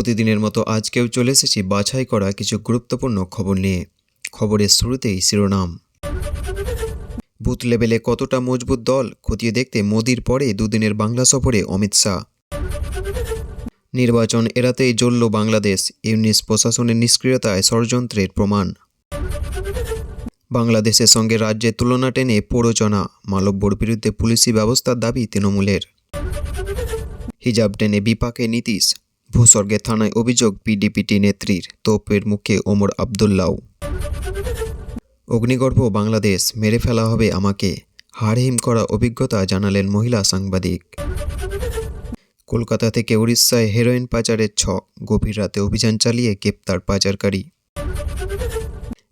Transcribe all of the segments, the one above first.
প্রতিদিনের মতো আজকেও চলে এসেছি বাছাই করা কিছু গুরুত্বপূর্ণ খবর নিয়ে। খবরের শুরুতেই শিরোনাম। বুথ লেভেলে কতটা মজবুত দল খতিয়ে দেখতে মোদির পরে দুদিনের বাংলা সফরে অমিত শাহ। নির্বাচন এড়াতেই জ্বলল বাংলাদেশ, ইউনিস প্রশাসনের নিষ্ক্রিয়তায় ষড়যন্ত্রের প্রমাণ। বাংলাদেশের সঙ্গে রাজ্যের তুলনা টেনে প্ররোচনা, মালব্যর বিরুদ্ধে পুলিশি ব্যবস্থার দাবি তৃণমূলের। হিজাব টেনে বিপাকে নীতিশ ভূস্বর্গে থানায় অভিযোগ পিডিপিটি নেত্রীর, তোপের মুখে ওমর আবদুল্লাও অগ্নিগর্ভ বাংলাদেশ, মেরে ফেলা হবে আমাকে, হাড়হিম করা অভিজ্ঞতা জানালেন মহিলা সাংবাদিক। কলকাতা থেকে উড়িষ্যায় হেরোইন পাচারের ছক, গভীর রাতে অভিযান চালিয়ে গ্রেপ্তার পাচারকারী।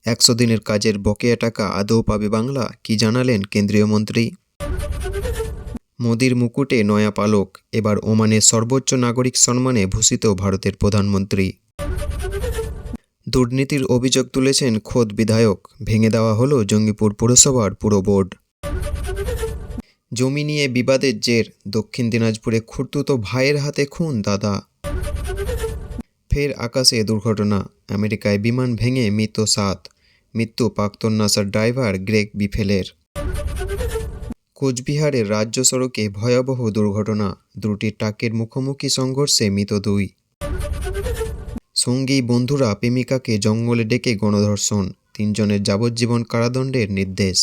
একশো দিনের কাজের বকেয়া টাকা আদৌ পাবে বাংলা, কি জানালেন কেন্দ্রীয় মন্ত্রী? মোদির মুকুটে নয়া পালক, এবার ওমানের সর্বোচ্চ নাগরিক সম্মানে ভূষিত ভারতের প্রধানমন্ত্রী। দুর্নীতির অভিযোগ তুলেছেন খোদ বিধায়ক, ভেঙে দেওয়া হল জঙ্গিপুর পুরসভার পুরো বোর্ড। জমি নিয়ে বিবাদের জের, দক্ষিণ দিনাজপুরে খুঁড়তুতো ভাইয়ের হাতে খুন দাদা। ফের আকাশে দুর্ঘটনা, আমেরিকায় বিমান ভেঙে মৃত সাত, মৃত্যু প্রাক্তন নাসার ড্রাইভার গ্রেগ বিফেলের। কোচবিহারের রাজ্য সড়কে ভয়াবহ দুর্ঘটনা। দুটি ট্রাকের মুখোমুখি সংঘর্ষে মৃত দুই। সঙ্গী বন্ধুরা প্রেমিকাকে জঙ্গলে ডেকে গণধর্ষণ। তিনজনের যাবজ্জীবন কারাদণ্ডের নির্দেশ।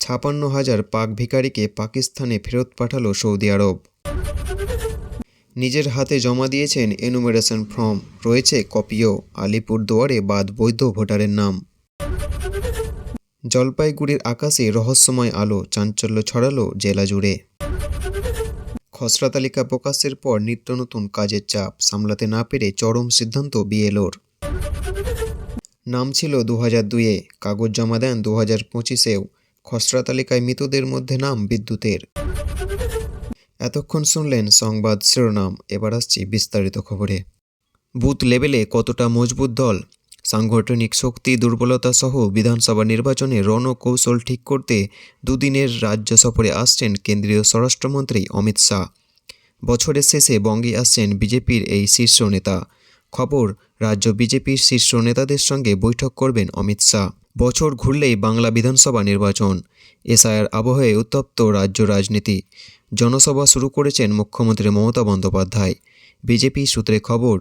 ছাপান্ন হাজার পাক ভিখারিকে পাকিস্তানে ফেরত পাঠালো সৌদি আরব। নিজের হাতে জমা দিয়েছেন এনুমেরেশন ফর্ম রয়েছে কপিও। আলিপুর দুয়ারে বাদ বৈধ ভোটারের নাম। জলপাইগুড়ির আকাশে রহস্যময় আলো, চাঞ্চল্য ছড়ালো জেলা জুড়ে। খসড়া তালিকা প্রকাশের পর নিত্য নতুন কাজের চাপ, সামলাতে না পেরে চরম সিদ্ধান্ত বিএলওর। নাম ছিল দু হাজার দুইয়ে, কাগজ জমা দেন দু হাজার পঁচিশেও, খসড়া তালিকায় মৃতদের মধ্যে নাম বিদ্যুতের। এতক্ষণ শুনলেন সংবাদ শিরোনাম, এবার আসছি বিস্তারিত খবরে। বুথ লেভেলে কতটা মজবুত দল সাংগঠনিক শক্তি দুর্বলতা সহ বিধানসভা নির্বাচনে রণকৌশল ঠিক করতে দুদিনের রাজ্য সফরে আসছেন কেন্দ্রীয় স্বরাষ্ট্রমন্ত্রী অমিত শাহ। বছরের শেষে বঙ্গে আসছেন বিজেপির এই শীর্ষ নেতা। খবর, রাজ্য বিজেপির শীর্ষ নেতাদের সঙ্গে বৈঠক করবেন অমিত শাহ। বছর ঘুরলেই বাংলা বিধানসভা নির্বাচন। এসআইআর আবহে উত্তপ্ত রাজ্য রাজনীতি। জনসভা শুরু করেছেন মুখ্যমন্ত্রী মমতা বন্দ্যোপাধ্যায়। বিজেপি সূত্রে খবর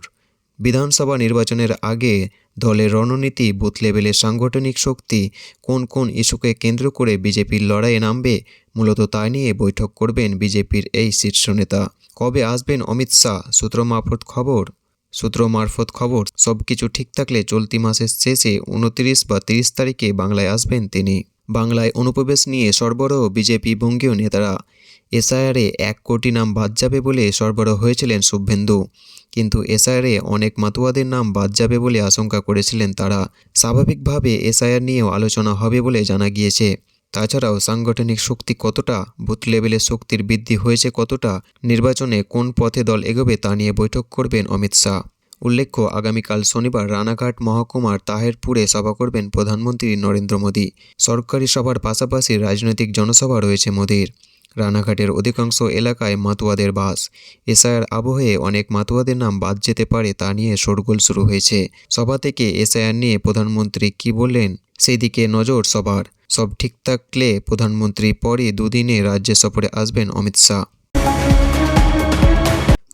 বিধানসভা নির্বাচনের আগে দলের রণনীতি, বুথ লেভেলের সাংগঠনিক শক্তি, কোন কোন ইস্যুকে কেন্দ্র করে বিজেপির লড়াইয়ে নামবে, মূলত তা নিয়ে বৈঠক করবেন বিজেপির এই শীর্ষ নেতা। কবে আসবেন অমিত শাহ? সূত্র মারফত খবর। সূত্র মারফত খবর সব কিছু ঠিক থাকলে চলতি মাসের শেষে উনত্রিশ বা তিরিশ তারিখে বাংলায় আসবেন তিনি। বাংলায় অনুপ্রবেশ নিয়ে সরবরাহ বিজেপি বঙ্গীয় নেতারা। এসআইআরে এক কোটি নাম বাদ যাবে বলে সরবরাহ হয়েছিলেন শুভেন্দু। কিন্তু এসআইআরে অনেক মাতুয়াদের নাম বাদ যাবে বলে আশঙ্কা করেছিলেন তারা। স্বাভাবিকভাবে এসআইআর নিয়েও আলোচনা হবে বলে জানা গিয়েছে। তাছাড়াও সাংগঠনিক শক্তি কতটা, বুথ লেভেলের শক্তির বৃদ্ধি হয়েছে কতটা, নির্বাচনে কোন পথে দল এগোবে তা নিয়ে বৈঠক করবেন অমিত শাহ। উল্লেখ্য, আগামীকাল শনিবার রানাঘাট মহকুমার তাহেরপুরে সভা করবেন প্রধানমন্ত্রী নরেন্দ্র মোদী। সরকারি সভার পাশাপাশি রাজনৈতিক জনসভা রয়েছে মোদীর। রানাঘাটের অধিকাংশ এলাকায় মাতুয়াদের বাস। এসআইআর আবহে অনেক মাতুয়াদের নাম বাদ যেতে পারে তা নিয়ে শোরগোল শুরু হয়েছে। সভা থেকে এসআইআর নিয়ে প্রধানমন্ত্রী কি বললেন? সেই দিকে নজর সবার। সব ঠিক থাকলে প্রধানমন্ত্রী পরে দুদিনে রাজ্য সফরে আসবেন অমিত শাহ।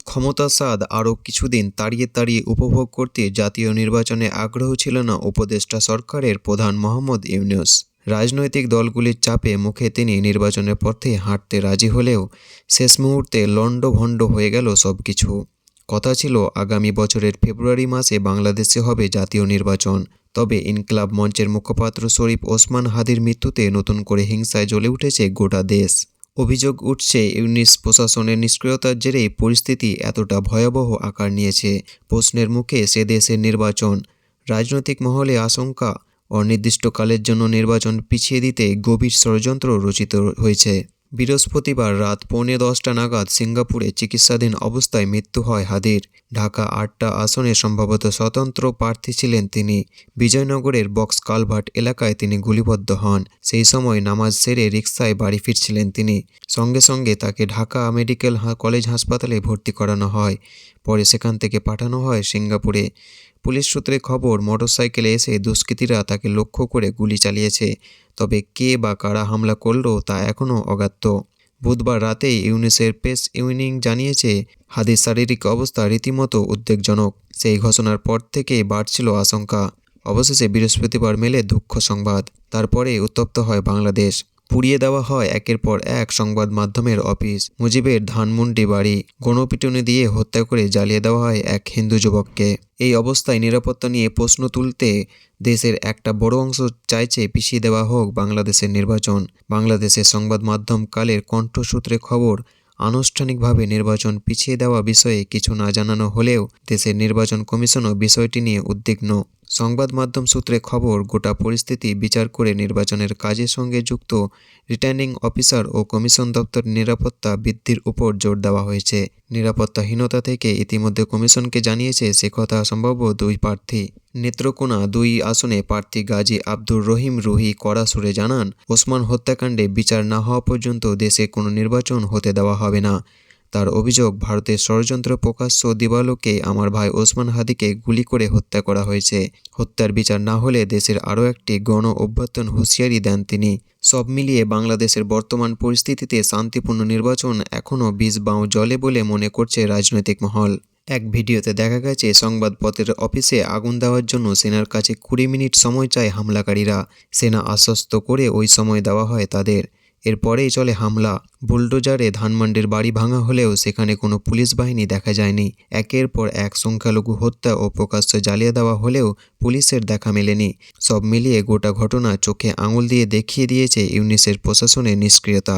ক্ষমতা স্বাদ আরও কিছুদিন তাড়িয়ে তাড়িয়ে উপভোগ করতে জাতীয় নির্বাচনে আগ্রহ ছিল না উপদেষ্টা সরকারের প্রধান মোহাম্মদ ইউনুস। রাজনৈতিক দলগুলির চাপে মুখে তিনি নির্বাচনের পথে হাঁটতে রাজি হলেও শেষ মুহূর্তে লণ্ডভণ্ড হয়ে গেল সব কিছু কথা ছিল, আগামী বছরের ফেব্রুয়ারি মাসে বাংলাদেশে হবে জাতীয় নির্বাচন। তবে ইনকলাব মঞ্চের মুখপাত্র শরীফ ওসমান হাদির মৃত্যুতে নতুন করে হিংসায় জ্বলে উঠেছে গোটা দেশ। অভিযোগ উঠছে, ইউনিস প্রশাসনের নিষ্ক্রিয়তার জেরেই পরিস্থিতি এতটা ভয়াবহ আকার নিয়েছে। প্রশ্নের মুখে, সে দেশের নির্বাচন। রাজনৈতিক মহলে আশঙ্কা অনির্দিষ্টকালের জন্য নির্বাচন পিছিয়ে দিতে গভীর ষড়যন্ত্র রচিত হয়েছে। বৃহস্পতিবার রাত পৌনে দশটা নাগাদ সিঙ্গাপুরে চিকিৎসাধীন অবস্থায় মৃত্যু হয় হাদির। ঢাকা আটটা আসনে সম্ভবত স্বতন্ত্র প্রার্থী ছিলেন তিনি। বিজয়নগরের বক্স কালভার্ট এলাকায় তিনি গুলিবদ্ধ হন। সেই সময় নামাজ সেরে রিক্সায় বাড়ি ফিরছিলেন তিনি। সঙ্গে সঙ্গে তাকে ঢাকা মেডিকেল কলেজ হাসপাতালে ভর্তি করানো হয়। পরে সেখান থেকে পাঠানো হয় সিঙ্গাপুরে। পুলিশ সূত্রে খবর, মোটরসাইকেলে এসে দুষ্কৃতীরা তাকে লক্ষ্য করে গুলি চালিয়েছে। তবে কে বা কারা হামলা করল তা এখনও অজ্ঞাত। বুধবার রাতেই ইউনিসের পেস ইউনিং জানিয়েছে হাদির শারীরিক অবস্থা রীতিমতো উদ্বেগজনক। সেই ঘোষণার পর থেকেই বাড়ছিল আশঙ্কা। অবশেষে বৃহস্পতিবার মেলে দুঃখ সংবাদ। তারপরে উত্তপ্ত হয় বাংলাদেশ। পুড়িয়ে দেওয়া হয় একের পর এক সংবাদ মাধ্যমের অফিস। মুজিবের ধানমন্ডি বাড়ি, গণপিটুনি দিয়ে হত্যা করে জ্বালিয়ে দেওয়া হয় এক হিন্দু যুবককে। এই অবস্থায় নিরাপত্তা নিয়ে প্রশ্ন তুলতে দেশের একটা বড় অংশ চাইছে পিছিয়ে দেওয়া হোক বাংলাদেশের নির্বাচন। বাংলাদেশের সংবাদ মাধ্যম কালের কণ্ঠসূত্রে খবর, আনুষ্ঠানিকভাবে নির্বাচন পিছিয়ে দেওয়া বিষয়ে কিছু না জানানো হলেও দেশের নির্বাচন কমিশনও বিষয়টি নিয়ে উদ্বিগ্ন। সংবাদ মাধ্যম সূত্রে খবর, গোটা পরিস্থিতি বিচার করে নির্বাচনের কাজের সঙ্গে যুক্ত রিটার্নিং অফিসার ও কমিশন দপ্তর নিরাপত্তা বৃদ্ধির উপর জোর দেওয়া হয়েছে। নিরাপত্তাহীনতা থেকে ইতিমধ্যে কমিশনকে জানিয়েছে সে কথা সম্ভাব্য দুই প্রার্থী। নেত্রকোনা দুই আসনে প্রার্থী গাজী আব্দুর রহিম রুহি কড়া সুরে জানান, ওসমান হত্যাকাণ্ডে বিচার না হওয়া পর্যন্ত দেশে কোনো নির্বাচন হতে দেওয়া হবে না। তার অভিযোগ, ভারতের ষড়যন্ত্র প্রকাশ্য দিবালোকে আমার ভাই ওসমান হাদিকে গুলি করে হত্যা করা হয়েছে। হত্যার বিচার না হলে দেশের আরও একটি গণ অভ্যর্থন হুঁশিয়ারি দেন তিনি। সব মিলিয়ে বাংলাদেশের বর্তমান পরিস্থিতিতে শান্তিপূর্ণ নির্বাচন এখনও বীজ বাঁও জলে বলে মনে করছে রাজনৈতিক মহল। এক ভিডিওতে দেখা গেছে, সংবাদপত্রের অফিসে আগুন দেওয়ার জন্য সেনার কাছে কুড়ি মিনিট সময় চায় হামলাকারীরা। সেনা আশ্বস্ত করে ওই সময় দেওয়া হয় তাদের। এরপরেই চলে হামলা। বুলডোজারে ধানমন্ডির বাড়ি ভাঙা হলেও সেখানে কোনো পুলিশ বাহিনী দেখা যায়নি। একের পর এক সংখ্যালঘু হত্যা ও প্রকাশ্য জ্বালিয়ে দেওয়া হলেও পুলিশের দেখা মেলেনি। সব মিলিয়ে গোটা ঘটনা চোখে আঙুল দিয়ে দেখিয়ে দিয়েছে ইউনিসের প্রশাসনের নিষ্ক্রিয়তা।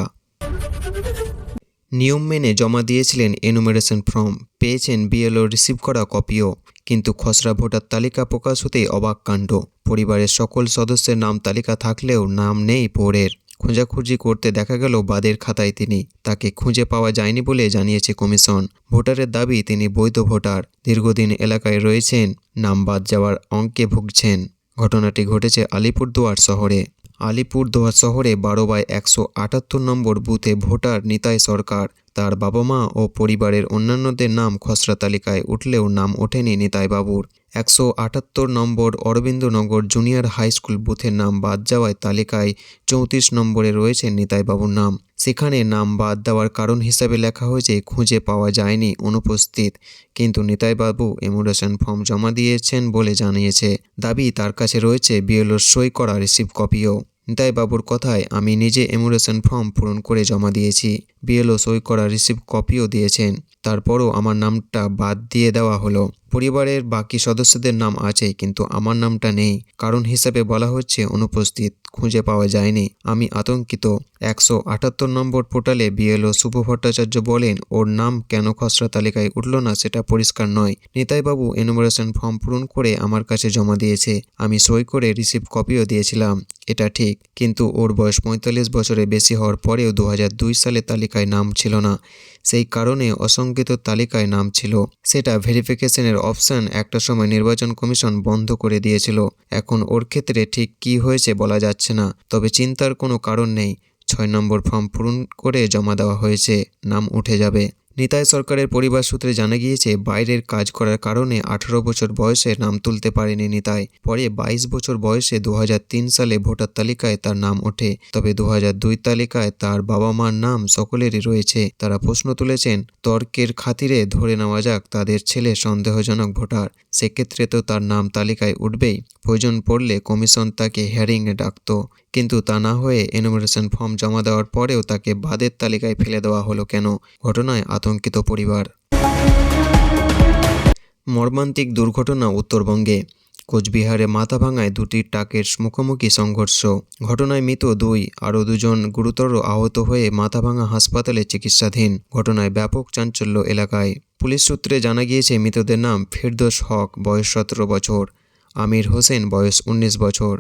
নিয়ম মেনে জমা দিয়েছিলেন এনুমারেশন ফর্ম, পেয়েছেন বিএলও রিসিভ করা কপিও। কিন্তু খসড়া ভোটার তালিকা প্রকাশ হতেই অবাক কাণ্ড। পরিবারের সকল সদস্যের নাম তালিকা থাকলেও নাম নেই পৌরের খোঁজাখুঁজি করতে দেখা গেল বাদের খাতায় তিনি তাকে খুঁজে পাওয়া যায়নি বলে জানিয়েছে কমিশন। ভোটারের দাবি, তিনি বৈধ ভোটার। দীর্ঘদিন এলাকায় রয়েছেন নাম বাদ যাওয়ার অঙ্কে ভুগছেন। ঘটনাটি ঘটেছে আলিপুরদুয়ার শহরে। আলিপুরদুয়ার শহরে বারো বাই একশো আটাত্তর নম্বর বুথে ভোটার নিতাই সরকার। তার বাবা মা ও পরিবারের অন্যান্যদের নাম খসড়া তালিকায় উঠলেও নাম ওঠেনি নিতাই বাবুর। একশো আটাত্তর নম্বর অরবিন্দনগর জুনিয়র হাই স্কুল বুথের নাম বাদ যাওয়ায় তালিকায় চৌত্রিশ নম্বরে রয়েছে নিতাই বাবুর নাম। সেখানে নাম বাদ দেওয়ার কারণ হিসাবে লেখা হয়েছে, খুঁজে পাওয়া যায়নি, অনুপস্থিত। কিন্তু নিতাইবাবু এমুরেশন ফর্ম জমা দিয়েছেন বলে জানিয়েছে। দাবি তার কাছে রয়েছে, বিএলওর সই করা রিসিভ কপিও। নিতাইবাবুর কথায়, আমি নিজে এমুরেশন ফর্ম পূরণ করে জমা দিয়েছি। বিএলও সই করা রিসিভ কপিও দিয়েছেন। তারপরও আমার নামটা বাদ দিয়ে দেওয়া হলো। পরিবারের বাকি সদস্যদের নাম আছে, কিন্তু আমার নামটা নেই। কারণ হিসাবে বলা হচ্ছে অনুপস্থিত, খুঁজে পাওয়া যায়নি। আমি আতঙ্কিত। একশো আটাত্তর নম্বর পোর্টালে বিএলও শুভ ভট্টাচার্য বলেন, ওর নাম কেন খসড়া তালিকায় উঠল না সেটা পরিষ্কার নয়। নেতাইবাবু এনুমারেশন ফর্ম পূরণ করে আমার কাছে জমা দিয়েছে। আমি সই করে রিসিভ কপিও দিয়েছিলাম। এটা ঠিক। কিন্তু ওর বয়স পঁয়তাল্লিশ বছরের বেশি হওয়ার পরেও দু হাজার দুই সালে তালিকায় নাম ছিল না। সেই কারণে অসংকিত তালিকায় নাম ছিল। সেটা ভেরিফিকেশনের অপশান একটা সময় নির্বাচন কমিশন বন্ধ করে দিয়েছিল। এখন ওর ক্ষেত্রে ঠিক কি হয়েছে বলা যাচ্ছে না। তবে চিন্তার কোনো কারণ নেই। ছয় নম্বর ফর্ম পূরণ করে জমা দেওয়া হয়েছে। নাম উঠে যাবে। নিতাই সরকারের পরিবার সূত্রে জানা গিয়েছে, বাইরের কাজ করার কারণে আঠারো বছর বয়সে নাম তুলতে পারেনি নিতাই। পরে বাইশ বছর বয়সে দু হাজার তিন সালে ভোটার তালিকায় তার নাম ওঠে। তবে দু হাজার দুই তালিকায় তার বাবা মার নাম সকলেরই রয়েছে। তারা প্রশ্ন তুলেছেন, তর্কের খাতিরে ধরে নেওয়া যাক তাদের ছেলে সন্দেহজনক ভোটার। সেক্ষেত্রে তো তার নাম তালিকায় উঠবেই। প্রয়োজন পড়লে কমিশন তাকে হেয়ারিংয়ে ডাকত। কিন্তু তা না হয়ে এনুমারেশন ফর্ম জমা দেওয়ার পরেও তাকে বাদের তালিকায় ফেলে দেওয়া হলো কেন? ঘটনায় আতঙ্কিত পরিবার। মর্মান্তিক দুর্ঘটনা উত্তরবঙ্গে। কোচবিহারে মাথাভাঙায় দুটি ট্রাকের মুখোমুখি সংঘর্ষ। ঘটনায় মৃত দুই, আরও দুজন গুরুতর আহত হয়ে মাথাভাঙা হাসপাতালে চিকিৎসাধীন। ঘটনায় ব্যাপক চাঞ্চল্য এলাকায়। পুলিশ সূত্রে জানা গিয়েছে, মৃতদের নাম ফেরদোস হক, বয়স সতেরো বছর, আমির হোসেন, বয়স উনিশ বছর।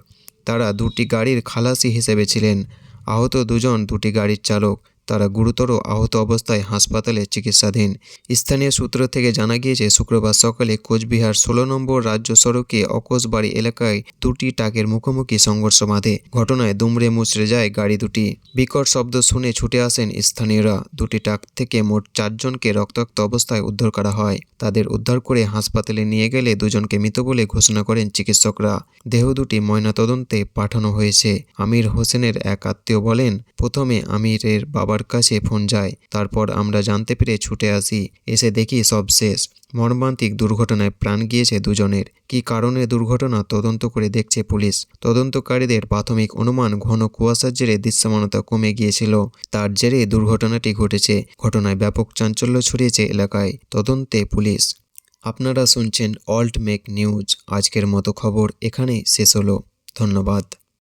তারা দুটি গাড়ির খালাসি হিসেবে ছিলেন। আহত দুজন দুটি গাড়ির চালক। তারা গুরুতর আহত অবস্থায় হাসপাতালে চিকিৎসাধীন। স্থানীয় সূত্র থেকে জানা গিয়েছে, শুক্রবার সকালে কোচবিহার ষোলো নম্বর রাজ্য সড়কে অকোসবাড়ি এলাকায় দুটি টাকের মুখোমুখি সংঘর্ষ বাঁধে। ঘটনায় দুমড়ে মুচড়ে যায় গাড়ি দুটি। বিকট শব্দ শুনে ছুটে আসেন স্থানীয়রা। দুটি টাক থেকে মোট চারজনকে রক্তাক্ত অবস্থায় উদ্ধার করা হয়। তাদের উদ্ধার করে হাসপাতালে নিয়ে গেলে দুজনকে মৃত বলে ঘোষণা করেন চিকিৎসকরা। দেহ দুটি ময়নাতদন্তে পাঠানো হয়েছে। আমির হোসেনের এক আত্মীয় বলেন, প্রথমে আমিরের বাবার কাছে ফোন যায়। তারপর আমরা জানতে পেরে ছুটে আসি। এসে দেখি সব শেষ। মর্মান্তিক দুর্ঘটনায় প্রাণ গিয়েছে দুজনের। কী কারণে দুর্ঘটনা তদন্ত করে দেখছে পুলিশ। তদন্তকারীদের প্রাথমিক অনুমান ঘন কুয়াশার জেরে দৃশ্যমানতা কমে গিয়েছিল। তার জেরে দুর্ঘটনাটি ঘটেছে। ঘটনায় ব্যাপক চাঞ্চল্য ছড়িয়েছে এলাকায়। তদন্তে পুলিশ। আপনারা শুনছেন অল্ট মেক নিউজ। আজকের মতো খবর এখানেই শেষ হলো। ধন্যবাদ।